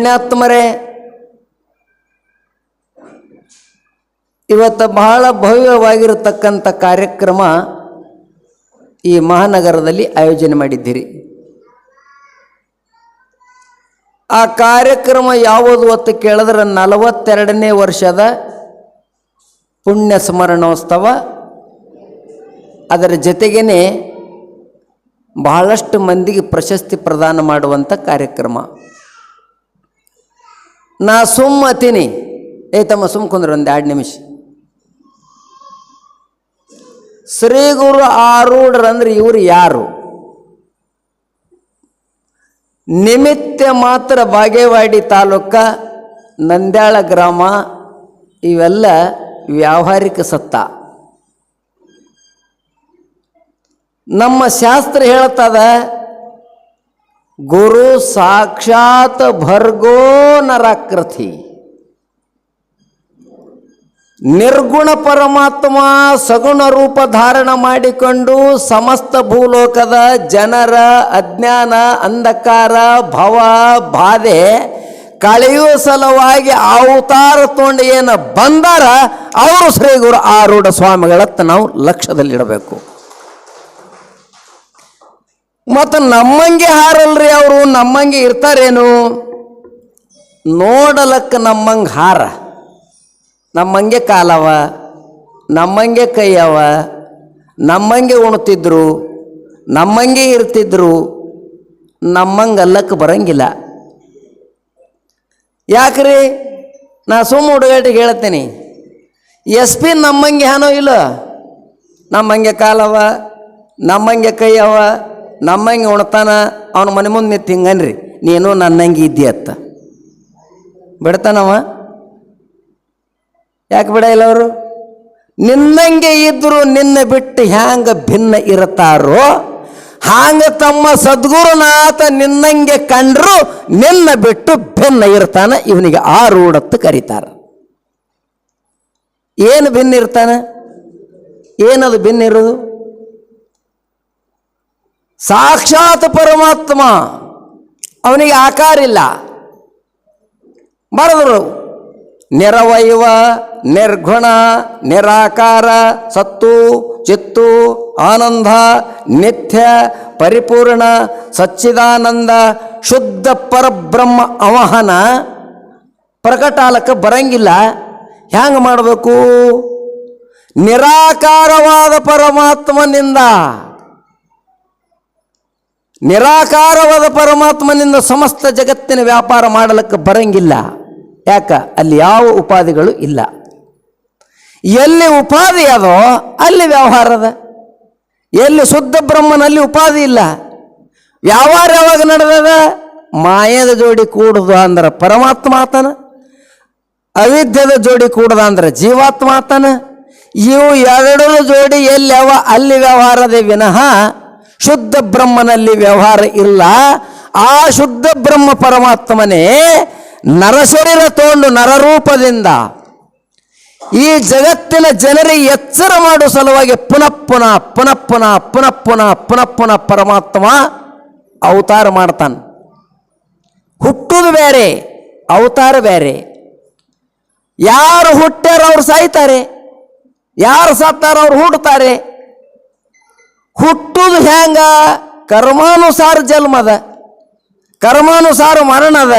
ಪುಣ್ಯಾತ್ಮರೇ. ಇವತ್ತು ಬಹಳ ಭವ್ಯವಾಗಿರತಕ್ಕಂಥ ಕಾರ್ಯಕ್ರಮ ಈ ಮಹಾನಗರದಲ್ಲಿ ಆಯೋಜನೆ ಮಾಡಿದ್ದೀರಿ. ಆ ಕಾರ್ಯಕ್ರಮ ಯಾವುದು ಹೊತ್ತು ಕೇಳಿದ್ರೆ ನಲವತ್ತೆರಡನೇ ವರ್ಷದ ಪುಣ್ಯ ಸ್ಮರಣೋತ್ಸವ. ಅದರ ಜೊತೆಗೇ ಬಹಳಷ್ಟು ಮಂದಿಗೆ ಪ್ರಶಸ್ತಿ ಪ್ರದಾನ ಮಾಡುವಂಥ ಕಾರ್ಯಕ್ರಮ. ನಾ ಸುಮ್ಮತೀನಿ ಏ ತಮ್ಮ, ಸುಮ್ ಕುಂದ್ರೆ ಒಂದು ಎರಡು ನಿಮಿಷ. ಶ್ರೀ ಗುರು ಆರೂಢರಂದ್ರೆ ಇವರು ಯಾರು? ನಿಮಿತ್ತ ಮಾತ್ರ ಬಾಗೇವಾಡಿ ತಾಲೂಕ, ನಂದ್ಯಾಳ ಗ್ರಾಮ, ಇವೆಲ್ಲ ವ್ಯಾವಹಾರಿಕ ಸತ್ತ. ನಮ್ಮ ಶಾಸ್ತ್ರ ಹೇಳ್ತದ ಗುರು ಸಾಕ್ಷಾತ್ ಭರ್ಗೋ ನರಾಕೃತಿ. ನಿರ್ಗುಣ ಪರಮಾತ್ಮ ಸಗುಣ ರೂಪ ಧಾರಣ ಮಾಡಿಕೊಂಡು ಸಮಸ್ತ ಭೂಲೋಕದ ಜನರ ಅಜ್ಞಾನ, ಅಂಧಕಾರ, ಭವ, ಬಾಧೆ ಕಳೆಯುವ ಸಲುವಾಗಿ ಅವತಾರ ತೊಂಡು ಏನು ಬಂದಾರ, ಅವರು ಶ್ರೀ ಗುರು ಆರೂಢ ಸ್ವಾಮಿಗಳತ್ತ ನಾವು ಲಕ್ಷ್ಯದಲ್ಲಿಡಬೇಕು. ಮತ್ತು ನಮ್ಮಂಗೆ ಹಾರಲ್ರಿ ಅವರು, ನಮ್ಮಂಗೆ ಇರ್ತಾರೇನು? ನೋಡಲಕ್ಕ ನಮ್ಮಂಗೆ ಹಾರ. ನಮ್ಮಂಗೆ ಕಾಲವ, ನಮ್ಮಂಗೆ ಕೈಯವ, ನಮ್ಮಂಗೆ ಉಣ್ತಿದ್ರು, ನಮ್ಮಂಗೆ ಇರ್ತಿದ್ರು, ನಮ್ಮಂಗೆ ಅಲ್ಲಕ್ಕೆ ಬರಂಗಿಲ್ಲ. ಯಾಕ್ರಿ? ನಾ ಸುಮ್ಮ ಹುಡುಗಾಟಿಗೆ ಹೇಳ್ತೀನಿ. ಎಸ್ ಪಿ ನಮ್ಮಂಗೆ ಹಾನೋ ಇಲ್ಲ? ನಮ್ಮಂಗೆ ಕಾಲವ, ನಮ್ಮಂಗೆ ಕೈಯವ ನಮ್ಮಂಗೆ ಉಣ್ತಾನ ಅವನ ಮನೆ ಮುಂದೆ ನಿಂತು ಹಿಂಗನ್ರಿ, ನೀನು ನನ್ನಂಗೆ ಇದ್ದಿ ಅತ್ತ. ಬಿಡ್ತಾನವ? ಯಾಕೆ ಬಿಡ ಇಲ್ಲ ಅವರು? ನಿನ್ನಂಗೆ ಇದ್ರು ನಿನ್ನ ಬಿಟ್ಟು ಹ್ಯಾಂಗ ಭಿನ್ನ ಇರ್ತಾರೋ ಹಾಂಗ ತಮ್ಮ ಸದ್ಗುರುನಾಥ ನಿನ್ನಂಗೆ ಕಂಡ್ರು ನಿನ್ನ ಬಿಟ್ಟು ಭಿನ್ನ ಇರ್ತಾನ ಇವನಿಗೆ ಆರೂಢತ್ತು ಕರೀತಾರ. ಏನು ಭಿನ್ನ ಇರ್ತಾನೆ? ಏನದು ಭಿನ್ನ ಇರೋದು? ಸಾಕ್ಷಾತ್ ಪರಮಾತ್ಮ ಅವನಿಗೆ ಆಕಾರ ಇಲ್ಲ. ಬರೆದರು. ನಿರವಯವ ನಿರ್ಗುಣ, ನಿರಾಕಾರ, ಸತ್ತು, ಚಿತ್ತು, ಆನಂದ, ನಿತ್ಯ, ಪರಿಪೂರ್ಣ, ಸಚ್ಚಿದಾನಂದ, ಶುದ್ಧ ಪರಬ್ರಹ್ಮ ಅವಹನ ಪ್ರಕಟಾಲಕ್ಕೆ ಬರಂಗಿಲ್ಲ. ಹ್ಯಾಂಗ ಮಾಡಬೇಕು? ನಿರಾಕಾರವಾದ ಪರಮಾತ್ಮನಿಂದ. ನಿರಾಕಾರವಾದ ಪರಮಾತ್ಮನಿಂದ ಸಮಸ್ತ ಜಗತ್ತಿನ ವ್ಯಾಪಾರ ಮಾಡಲಿಕ್ಕೆ ಬರಂಗಿಲ್ಲ. ಯಾಕ? ಅಲ್ಲಿ ಯಾವ ಉಪಾಧಿಗಳು ಇಲ್ಲ. ಎಲ್ಲಿ ಉಪಾಧಿ ಅದೋ ಅಲ್ಲಿ ವ್ಯವಹಾರದ ಎಲ್ಲಿ ಶುದ್ಧ ಬ್ರಹ್ಮನಲ್ಲಿ ಉಪಾಧಿ ಇಲ್ಲ. ವ್ಯವಹಾರ ಯಾವಾಗ ನಡೆದದ? ಮಾಯದ ಜೋಡಿ ಕೂಡುದು ಅಂದ್ರೆ ಪರಮಾತ್ಮ ಆತನ. ಅವಿದ್ಯದ ಜೋಡಿ ಕೂಡದ ಅಂದ್ರೆ ಜೀವಾತ್ಮ ಆತನ. ಇವು ಎರಡರ ಜೋಡಿ ಎಲ್ಲಿ ಅವ ಅಲ್ಲಿ ವ್ಯವಹಾರದೇ ವಿನಃ ಶುದ್ಧ ಬ್ರಹ್ಮನಲ್ಲಿ ವ್ಯವಹಾರ ಇಲ್ಲ. ಆ ಶುದ್ಧ ಬ್ರಹ್ಮ ಪರಮಾತ್ಮನೇ ನರಶರೀರ ತಗೊಂಡು ನರರೂಪದಿಂದ ಈ ಜಗತ್ತಿನ ಜನರಿಗೆ ಎಚ್ಚರ ಮಾಡುವ ಸಲುವಾಗಿ ಪುನಃ ಪುನಃ ಪುನಃ ಪುನಃ ಪುನಃ ಪುನಃ ಪುನಃ ಪುನಃ ಪರಮಾತ್ಮ ಅವತಾರ ಮಾಡ್ತಾನೆ. ಹುಟ್ಟುದು ಬೇರೆ, ಅವತಾರ ಬೇರೆ. ಯಾರು ಹುಟ್ಟ್ಯಾರ ಅವ್ರು ಸಾಯ್ತಾರೆ. ಯಾರು ಸತ್ತಾರ ಅವ್ರು ಹುಡ್ತಾರೆ. ಹುಟ್ಟುದು ಹೆಂಗ ಕರ್ಮಾನುಸಾರ ಜನ್ಮದ ಕರ್ಮಾನುಸಾರ ಮರಣದ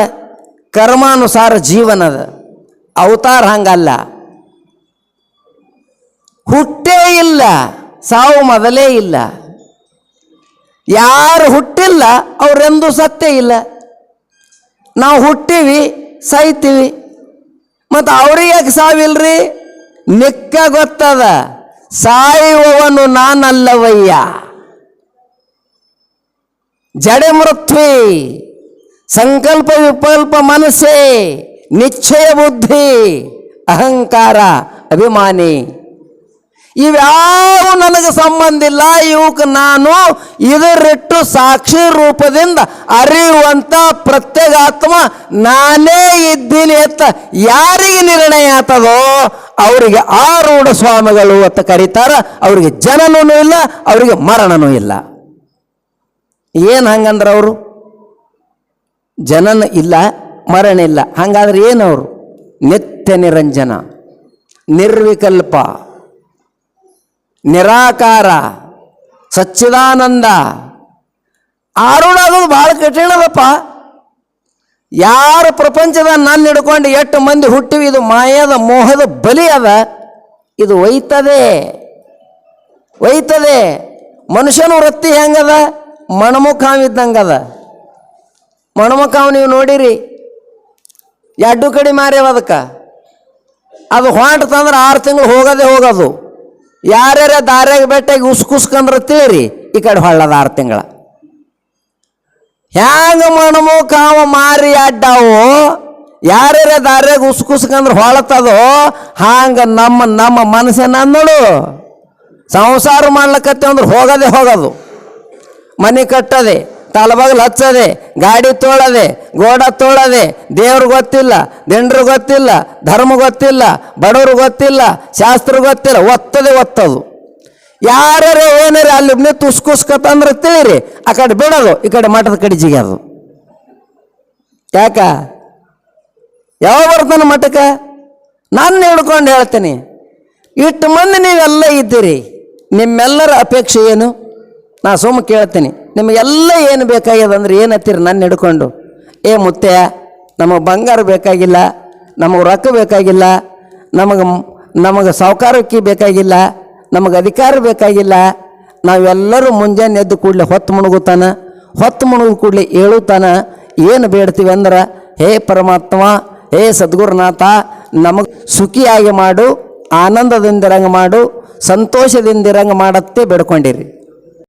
ಕರ್ಮಾನುಸಾರ ಜೀವನದ ಅವತಾರ ಹಂಗಲ್ಲ. ಹುಟ್ಟೇ ಇಲ್ಲ. ಸಾವು ಮೊದಲೇ ಇಲ್ಲ. ಯಾರು ಹುಟ್ಟಿಲ್ಲ, ಅವರೆಂದೂ ಸತ್ಯ ಇಲ್ಲ. ನಾವು ಹುಟ್ಟಿವಿ, ಸಾಯ್ತೀವಿ. ಮತ್ತು ಅವ್ರಿಗೆ ಯಾಕೆ ಸಾವಿಲ್ರಿ? ನಿಕ್ಕ ಗೊತ್ತದ. ಸಾಯುವವನು ನಾನಲ್ಲವಯ್ಯ. ಜಡೆ ಮೃತ್ವಿ, ಸಂಕಲ್ಪ ವಿಕಲ್ಪ ಮನಸ್ಸೇ, ನಿಶ್ಚಯ ಬುದ್ಧಿ, ಅಹಂಕಾರ, ಅಭಿಮಾನಿ. ಇವ್ಯಾವು ನನಗೆ ಸಂಬಂಧ ಇಲ್ಲ ಇವಕ್ಕೆ ನಾನು ಇದರಿಟ್ಟು ಸಾಕ್ಷಿ ರೂಪದಿಂದ ಅರಿಯುವಂಥ ಪ್ರತ್ಯೇಗಾತ್ಮ ನಾನೇ ಇದ್ದೀನಿ ಅಂತ ಯಾರಿಗೆ ನಿರ್ಣಯ ಆತದೋ ಅವರಿಗೆ ಆರೂಢ ಸ್ವಾಮಿಗಳು ಅಂತ ಕರೀತಾರ. ಅವರಿಗೆ ಜನನೂ ಇಲ್ಲ, ಅವರಿಗೆ ಮರಣನೂ ಇಲ್ಲ. ಏನು ಹಂಗಂದ್ರೆ ಅವರು? ಜನನ ಇಲ್ಲ, ಮರಣ ಇಲ್ಲ. ಹಂಗಾದ್ರೆ ಏನು ಅವರು? ನಿತ್ಯ ನಿರಂಜನ, ನಿರ್ವಿಕಲ್ಪ, ನಿರಾಕಾರ, ಸಚ್ಚಿದಾನಂದ. ಆರೋಡಾಗೋದು ಭಾಳ ಕಠಿಣದಪ್ಪ. ಯಾರ ಪ್ರಪಂಚದ ನನ್ನ ಹಿಡ್ಕೊಂಡು ಎಷ್ಟು ಮಂದಿ ಹುಟ್ಟಿವಿ, ಇದು ಮಾಯದ, ಮೋಹದ ಬಲಿ ಅದ. ಇದು ಒಯ್ತದೆ ಒಯ್ತದೆ. ಮನುಷ್ಯನ ವೃತ್ತಿ ಹೆಂಗದ? ಮಣಮುಖಾವ್ ಇದ್ದಂಗದ ಮಣಮುಖಾವ್ ನೀವು ನೋಡಿರಿ ಎರಡು ಕಡೆ ಮಾರ್ಯವ ಅದಕ್ಕೆ. ಅದು ಹೊಂಟತಂದ್ರೆ ಆರು ತಿಂಗಳು ಹೋಗೋದೇ ಹೋಗೋದು. ಯಾರ್ಯಾರ ದಾರ್ಯಾಗ ಬೆಟ್ಟಾಗಿ ಉಸ್ಕುಸ್ಕಂದ್ರೆ ತಿಳಿರಿ, ಈ ಕಡೆ ಹೊಳ್ಳದ ಆರು ತಿಂಗಳ. ಹ್ಯಾಂಗ ಮಣಮುಖಾವ ಮಾರಿ ಅಡ್ಡಾವು ಯಾರ್ಯಾರ ದಾರ್ಯಾಗ ಉಸ್ಕುಸ್ಕಂದ್ರೆ ಹೊಳತದೋ, ಹಾಂಗ ನಮ್ಮ ನಮ್ಮ ಮನಸ್ಸಿನ ನೋಡು ಸಂಸಾರ ಮಾಡ್ಲಕತ್ತೆ ಅಂದ್ರೆ ಹೋಗೋದೇ ಹೋಗೋದು. ಮನೆ ಕಟ್ಟದೆ, ತಲಬಾಗಲು ಹಚ್ಚದೆ, ಗಾಡಿ ತೋಳದೆ, ಗೋಡ ತೋಳದೆ, ದೇವ್ರು ಗೊತ್ತಿಲ್ಲ ದಿಂಡ್ರು ಗೊತ್ತಿಲ್ಲ, ಧರ್ಮ ಗೊತ್ತಿಲ್ಲ, ಬಡವ್ರು ಗೊತ್ತಿಲ್ಲ, ಶಾಸ್ತ್ರ ಗೊತ್ತಿಲ್ಲ, ಒತ್ತದೆ ಒತ್ತದು. ಯಾರ್ಯಾರು ಏನಾರ ಅಲ್ಲಿ ನಿಂತು ಉಸ್ಕುಸ್ಕತ್ತಂದ್ರೆ ತಿಳಿರಿ, ಆ ಕಡೆ ಬಿಡೋದು, ಈ ಕಡೆ ಮಠದ ಕಡೆ ಜಿಗ್ಯದು. ಯಾಕ? ಯಾವ ಬರ್ತಾನೆ ಮಠಕ್ಕೆ? ನಾನು ಹಿಡ್ಕೊಂಡು ಹೇಳ್ತೀನಿ ಇಟ್ಟು ಮಂದಿ ನೀವೆಲ್ಲ ಇದ್ದೀರಿ, ನಿಮ್ಮೆಲ್ಲರ ಅಪೇಕ್ಷೆ ಏನು? ನಾ ಸುಮ್ಮ ಕೇಳ್ತೀನಿ, ನಿಮಗೆಲ್ಲ ಏನು ಬೇಕಾಗ್ಯದ ಅಂದ್ರೆ ಏನು ಹತ್ತೀರಿ ನನ್ನ ಹಿಡ್ಕೊಂಡು? ಏ ಮುತ್ತೆ ನಮಗೆ ಬಂಗಾರ ಬೇಕಾಗಿಲ್ಲ, ನಮಗೆ ರೊಕ್ಕ ಬೇಕಾಗಿಲ್ಲ, ನಮಗೆ ನಮಗೆ ಸೌಕಾರಕ್ಕೆ ಬೇಕಾಗಿಲ್ಲ, ನಮಗೆ ಅಧಿಕಾರ ಬೇಕಾಗಿಲ್ಲ, ನಾವೆಲ್ಲರೂ ಮುಂಜಾನೆ ಎದ್ದು ಕೂಡಲೇ ಹೊತ್ತು ಮುಣಗುತ್ತಾನ, ಹೊತ್ತು ಮುಣುಗು ಕೂಡಲೇ ಏಳುತ್ತಾನ, ಏನು ಬೇಡ್ತೀವಿ ಅಂದ್ರೆ, ಹೇ ಪರಮಾತ್ಮ, ಹೇ ಸದ್ಗುರುನಾಥ, ನಮಗೆ ಸುಖಿಯಾಗಿ ಮಾಡು ಆನಂದದಿಂದಿರಂಗ ಮಾಡು ಸಂತೋಷದಿಂದಿರಂಗ ಮಾಡತ್ತೆ ಬೇಡ್ಕೊಂಡಿರಿ.